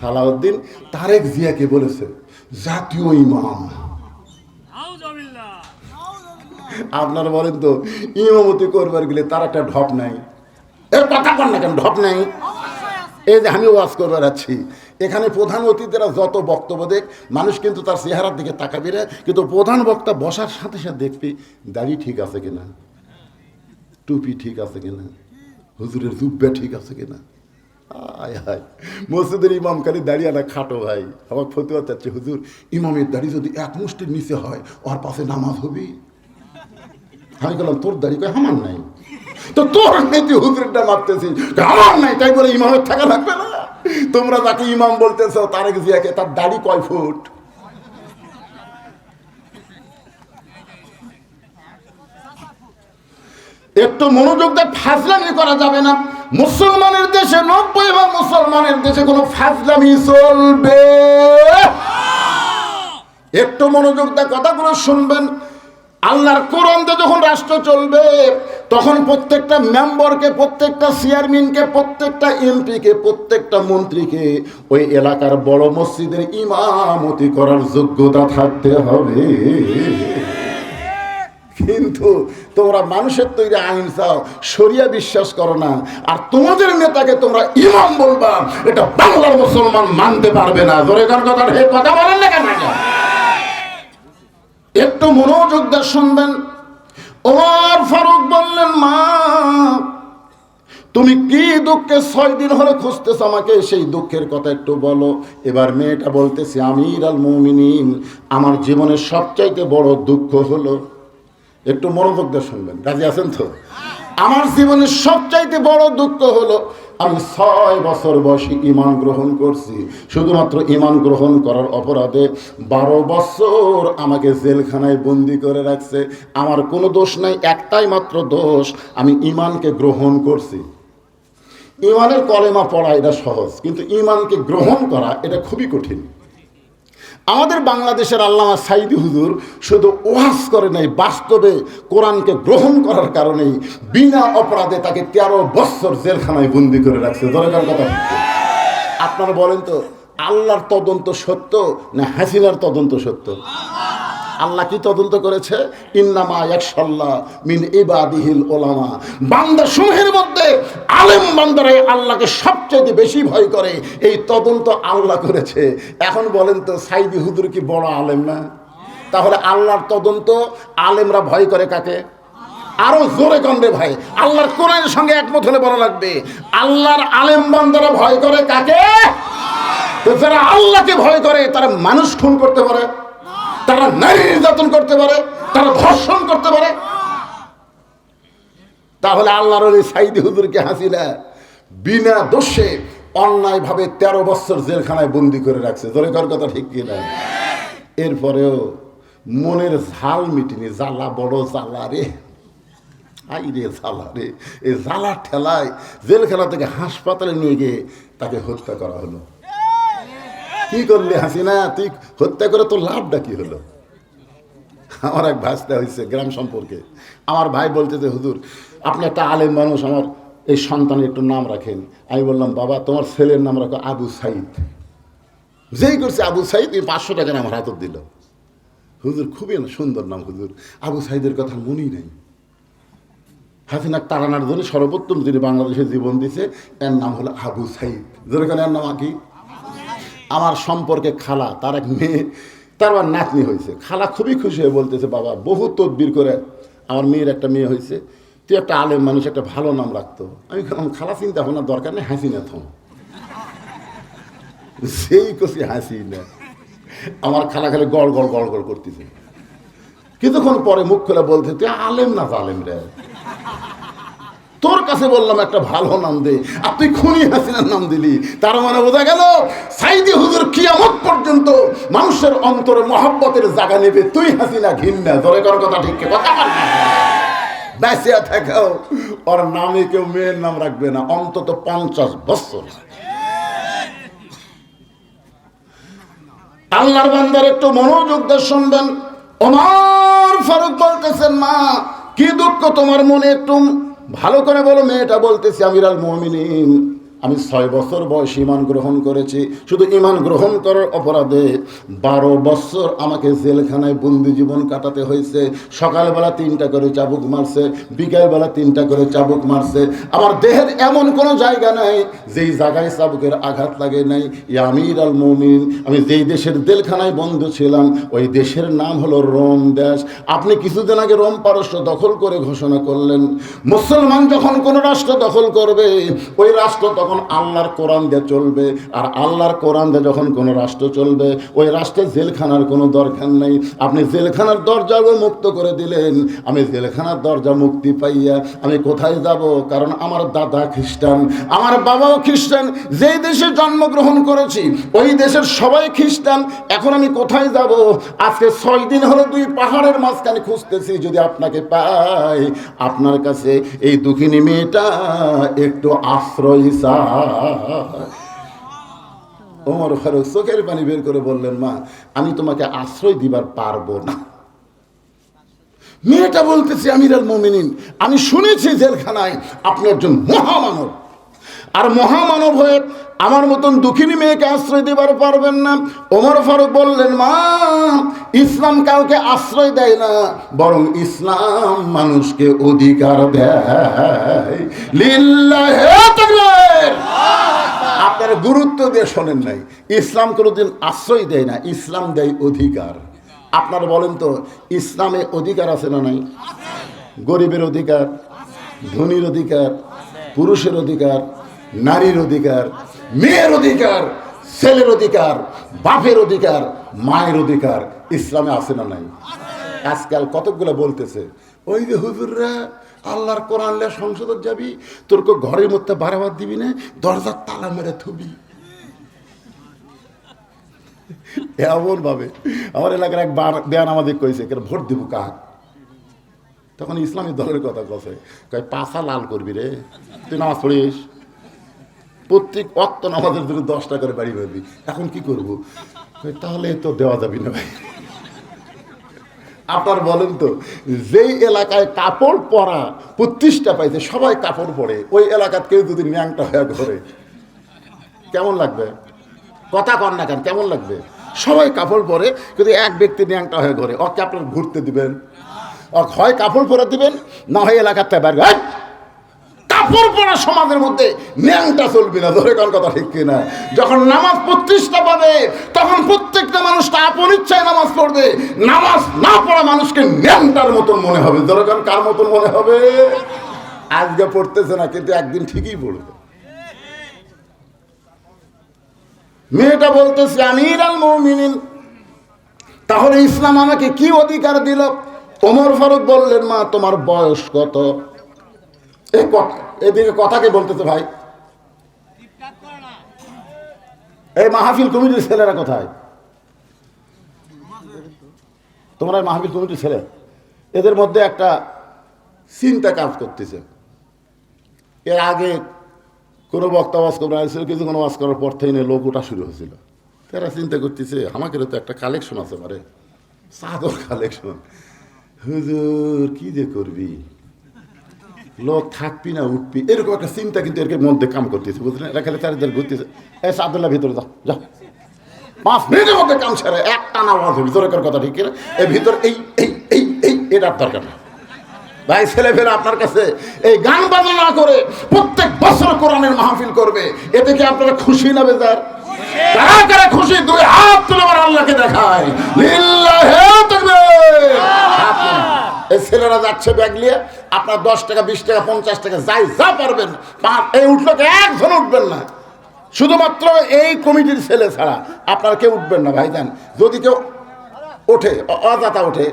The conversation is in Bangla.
সালাউদ্দিন তারেক জিয়াকে বলেছে, জাতীয় ইমাম। আপনারা বলেন তো, ইমামতি করবার গেলে তার একটা ঢপ নাই। এর কথা কর না কেন, ঢপ নাই। এই যে আমি ওয়াজ করবার আছি, এখানে প্রধান অতিথিরা যত বক্তব্য দেখ, মানুষ কিন্তু তার চেহারার দিকে তাকাবি রে কিন্তু প্রধান বক্তা বসার সাথে সাথে দেখবি, দাড়ি ঠিক আছে কিনা, টুপি ঠিক আছে কিনা, হুজুরের জুব্বা ঠিক আছে কিনা। মসজিদের ইমাম খালি দাঁড়িয়ে না খাটো ভাই। আমার ফতুয়া চাচ্ছে, হুজুর, ইমামের দাড়ি যদি এক মুষ্টির নিচে হয়, ওর পাশে নামাজ হবি? আমি বললাম, তোর দাড়ি কই আমার নাই। তো তোর নেই হুজুরটা মারতেছিস আমার নাই। তাই বলে ইমামের থাকা লাগবে না। তোমরা যাকে ইমাম বলতেছো তারেক জিয়াকে তার দাড়ি কয় ফুট? একটু মনোযোগ দিয়ে ফাজলামি করা যাবে না। মুসলমানের দেশে নব্বই ভাগ মুসলমানের দেশে কোনো ফাজলামি চলবে? একটু মনোযোগ দিয়ে কথাগুলো শুনবেন। আল্লাহর কোরআন দিয়ে যখন রাষ্ট্র চলবে, তখন প্রত্যেকটা মেম্বারকে, প্রত্যেকটা চেয়ারম্যানকে, প্রত্যেকটা এমপিকে, প্রত্যেকটা মন্ত্রীকে ওই এলাকার বড় মসজিদের ইমামতি করার যোগ্যতা থাকতে হবে। কিন্তু তোমরা মানুষের তৈরি আইন চাও সরিয়া বিশ্বাস করো না। আর তোমাদের নেতাকে তোমরা ইমাম বলবা, এটা বাংলার মুসলমান মানতে পারবে না। জোরে কথা কথা বলেন না কেন? একটু মনোযোগ শুনবেন। ওমর ফারুক বললেন, মা, তুমি কি দুঃখে ছয় দিন হলে খুঁজতেছ আমাকে? সেই দুঃখের কথা একটু বলো। এবার মেয়েটা বলতেছে, আমির আল মুমিনিন আমার জীবনের সবচাইতে বড় দুঃখ হলো একটু মনোযোগ দিয়ে শুনবেন, রাজি আছেন তো? আমার জীবনের সবচাইতে বড় দুঃখ হলো, আমি ছয় বছর বয়সী ইমান গ্রহণ করছি। শুধুমাত্র ইমান গ্রহণ করার অপরাধে বারো বছর আমাকে জেলখানায় বন্দি করে রাখছে। আমার কোনো দোষ নাই, একটাই মাত্র দোষ, আমি ইমানকে গ্রহণ করছি। ইমানের কলেমা পড়া এটা সহজ, কিন্তু ইমানকে গ্রহণ করা এটা খুবই কঠিন। আমাদের বাংলাদেশের আল্লামা সাইদি হুজুর শুধু ওয়াস করে নাই, বাস্তবে কোরআনকে গ্রহণ করার কারণেই বিনা অপরাধে তাকে তেরো বছর জেলখানায় বন্দি করে রাখছে। দরকার কথা? আপনারা বলেন তো, আল্লাহর তদন্ত সত্য না হাসিনার তদন্ত সত্য? আল্লাহ কি তদন্ত করেছে? ইন্নামা একশাল্লাহ মিন ইবাদিহিল ওলামা বান্দা সমূহের মধ্যে আলেম বান্দারাই আল্লাহকে সবচেয়ে বেশি ভয় করে। এই তদন্ত আল্লাহ করেছে। এখন বলেন তো, সাইদি হুদুর কি বড় আলেম না? তাহলে আল্লাহর তদন্ত আলেমরা ভয় করে কাকে? আরও জোরে কন্দে ভাই। আল্লাহর কোরআনের সঙ্গে একমত হলে বলা লাগবে। আল্লাহর আলেম বান্দারা ভয় করে কাকে? যারা আল্লাহকে ভয় করে, তারা মানুষ খুন করতে পারে। তারা নারী নির্যাতন করতে পারে, তারা ধর্ষণ করতে পারে। তাহলে আল্লাহর ওই সাইদি হুজুরকে হাসিনা বিনা দোষে অন্যায় ভাবে তেরো বছর জেলখানায় বন্দি করে রাখছে। জোরে কর কথা ঠিক কিনা? এরপরেও মনের ঝাল মিটিনি, জ্বালা বড় জ্বালা রে। আই রে জ্বালা রে এই জ্বালা ঠেলায় জেলখানা থেকে হাসপাতালে নিয়ে গিয়ে তাকে হত্যা করা হলো। কি করলি হাসিনা তুই হত্যা করে তোর লাভটা কি হলো? আমার এক ভাসতে হয়েছে গ্রাম সম্পর্কে। আমার ভাই বলতে যে, হুজুর, আপনি একটা আলেম মানুষ, আমার এই সন্তানের একটু নাম রাখেন। আমি বললাম, বাবা, তোমার ছেলের নাম রাখো আবু সাইদ। যেই করছে আবু সাইদ, এই পাঁচশো টাকা আমার হাতত দিল। হুজুর, খুবই সুন্দর নাম, হুজুর। আবু সাইদের কথা মনেই নেই। হাসিনা তারানার জন্য সর্বোত্তম, যিনি বাংলাদেশে জীবন দিছে, এর নাম হলো আবু সাইদ। যেখানে এর নাম কি? আমার সম্পর্কে খালা, তার এক মেয়ে, তার আবার নাতনি হয়েছে। খালা খুবই খুশি হয়ে বলতেছে, বাবা, বহু তদবির করে আমার মেয়ের একটা মেয়ে হয়েছে। তুই একটা আলেম মানুষ, একটা ভালো নাম রাখতো। আমি খালা, চিন্তা ভাবনা, দরকার নেই, হাসি না থম। সেই কষি হাসি না। আমার খালা খালি গড় গড় গড় গড় করতেছে। কিছুক্ষণ পরে মুখ খুলে বলতে তুই আলেম না আলেম রে? তোর কাছে বললাম একটা ভালো নাম দে। আর তুই খুনি হাসিনার নাম দিলি। তার মানে বোঝা গেল, সাইদি হুজুর কিয়ামত পর্যন্ত মানুষের অন্তরে মহাব্বতের জায়গা নেবে। তুই হাসিনা ঘিন্না ধরে কর কথা ঠিক কথা থাকাও ওর নামে কেউ মেয়ের নাম রাখবে না। অন্তত পঞ্চাশ বছর। আল্লাহর বান্দার একটু মনোযোগ দিয়ে শুনবেন। ওমর ফারুক বলতেছেন, মা, কি দুঃখ তোমার মনে একটু ভালো করে বলো মেয়েটা বলতেছি আমির আল আমি ছয় বছর বয়স ইমান গ্রহণ করেছি। শুধু ইমান গ্রহণ করার অপরাধে বারো বছর আমাকে জেলখানায় বন্দি জীবন কাটাতে হয়েছে। সকালবেলা তিনটা করে চাবুক মারছে, বিকালবেলা তিনটা করে চাবুক মারছে। আমার দেহের এমন কোনো জায়গা নাই যেই জায়গায় চাবুকের আঘাত লাগে নাই। ইয়া আমির আল মমিন আমি যেই দেশের জেলখানায় বন্ধ ছিলাম, ওই দেশের নাম হলো রোম দেশ। আপনি কিছুদিন আগে রোম পারস্য দখল করে ঘোষণা করলেন। মুসলমান যখন কোনো রাষ্ট্র দখল করবে, ওই রাষ্ট্র তখন আল্লাহর কোরআন দিয়ে চলবে, আর আল্লাহর কোরআন দিয়ে যখন কোনো রাষ্ট্র চলবে, ওই রাষ্ট্রে জেলখানার কোনো দরকার নেই। আপনি জেলখানার দরজাও মুক্ত করে দিলেন। আমি জেলখানার দরজা মুক্তি পাইয়া আমি কোথায় যাব? কারণ আমার দাদা খ্রিস্টান। আমার বাবাও খ্রিস্টান। যেই দেশে জন্মগ্রহণ করেছি, ওই দেশের সবাই খ্রিস্টান। এখন আমি কোথায় যাব? আজকে ছয় দিন হলো দুই পাহাড়ের মাঝখানে খুঁজতেছি, যদি আপনাকে পাই। আপনার কাছে এই দুঃখিনী মেয়েটা একটু আশ্রয় চায় ওমর ফারুক চোখের পানি বের করে বললেন, মা, আমি তোমাকে আশ্রয় দিবার পারব না। মেয়েটা বলতেছে, আমিরাল মোমিনিন, আমি শুনেছি জেলখানায় আপনি একজন মহামানব। আর মহামানব হয়ে আমার মতন দুঃখিনী মেয়েকে আশ্রয় দেবার পারবেন না। ওমর ফারুক বললেন, মা, ইসলাম কাউকে আশ্রয় দেয় না, বরং ইসলাম মানুষকে অধিকার দেয়। আপনারা গুরুত্ব দিয়ে শোনেন নাই। ইসলাম কোনোদিন আশ্রয় দেয় না, ইসলাম দেয় অধিকার। আপনারা বলেন তো, ইসলামে অধিকার আছে না নাই? গরিবের অধিকার, ধনীর অধিকার, পুরুষের অধিকার নারীর অধিকার, মেয়ের অধিকার, ছেলের অধিকার, বাপের অধিকার, মায়ের অধিকার ইসলামে আছে না নাই? আজকাল কতকগুলো বলতেছে, ওই যে হুজুররা আল্লাহর কোরআন লে সংসদত যাবি, তোর কো ঘরের মধ্যে বারাবার দিবি না, দরজার তালা মেরে থুবি। এমন ভাবে আমার এলাকার এক বেয়ান আমাদের কইছে, কেন ভোট দিব কাক তখন ইসলামী দলের কথা কছে কয় পাশা লাল করবি রে, তুই নামাজ পড়িস? প্রত্যেক অক্ত নামাজের জন্য দশটা করে বাড়ি পাবি এখন কি করব? তাহলে তো দেওয়া যাবি না ভাই। আপনার বলেন তো, যেই এলাকায় কাপড় পরা প্রতিষ্ঠা পাইছে, সবাই কাপড় পরে, ওই এলাকার কেউ যদি ন্যাংটা হয়ে ঘরে, কেমন লাগবে? কথা কন না কেন, কেমন লাগবে? সবাই কাপড় পরে, কিন্তু এক ব্যক্তি ন্যাংটা হয়ে ঘরে। ওকে আপনার ঘুরতে দিবেন? হয় কাপড় পরে দিবেন, না হয় এলাকার তেবার কাপড় পরা সমাজের মধ্যে ন্যাংটা চলবে না, ধরে কোন কথা ঠিক কিনা? যখন নামাজ প্রতিষ্ঠা পাবে, তখন প্রত্যেকটা মানুষ তা আপন ইচ্ছায় নামাজ পড়বে। নামাজ না পড়া মানুষকে ন্যাংটার মতন মনে হবে। ধরে কোন কার মতন মনে হবে? আজকে পড়তেছে না, কিন্তু একদিন ঠিকই পড়বে। মেয়েটা বলতেছে, আমির আল মৌমিনিন। তাহলে ইসলাম আমাকে কি অধিকার দিল? ওমর ফারুক বললেন, মা, তোমার বয়স কত? এই কথা। এদিকে কথাকে বলতেছে ভাই। এই মাহফিল কমিটির ছেলেরা কোথায়? তোমরা মাহফিল কমিটির ছেলে। এদের মধ্যে একটা চিন্তা কাজ করতেছে। এর আগে কোনো বক্তা ওয়াজ করবে আসছিল কিছু কোনো ওয়াজ করার পর থেকে লোক ওটা শুরু হয়েছিল। তারা চিন্তা করতেছে আমাকে তো একটা কালেকশন আছে পারে চাদর কালেকশন হুজুর, কি যে করবি? লোক থাকবি না উঠবি। এরকম একটা চিন্তা কিন্তু এর মধ্যে কাম করতেছে বুঝলেন এরা খালি চারিদিকে ঘুরতেছে। এ সাদুল্লাহ ভিতরে যাও যাও পাঁচ মিনিটের মধ্যে কাম সেরে, একটা না আওয়াজ ভিতরে কথা ঠিক কিনা? এই ভিতর এই এই এই এই, এটার দরকার না। ভাই ছেলে ফেলে আপনার কাছে এই গান বাজনা করে প্রত্যেক বছর কোরআনের মাহফিল করবে। এতে কি আপনারা খুশি না বেজার? কারা কারা খুশি? দুই হাত তুলে আমার আল্লাহকে দেখায়। লিল্লাহে তাকবীর। এই ছেলেরা যাচ্ছে ব্যাগ নিয়ে, আপনার দশ টাকা, বিশ টাকা, পঞ্চাশ টাকা, যাই, যা পারবেন। এই উঠল একজন উঠবেন না। শুধুমাত্র এই কমিটির ছেলে ছাড়া আপনার কেউ উঠবেন না ভাই যান যদি কেউ ওঠে অজাতা ওঠে।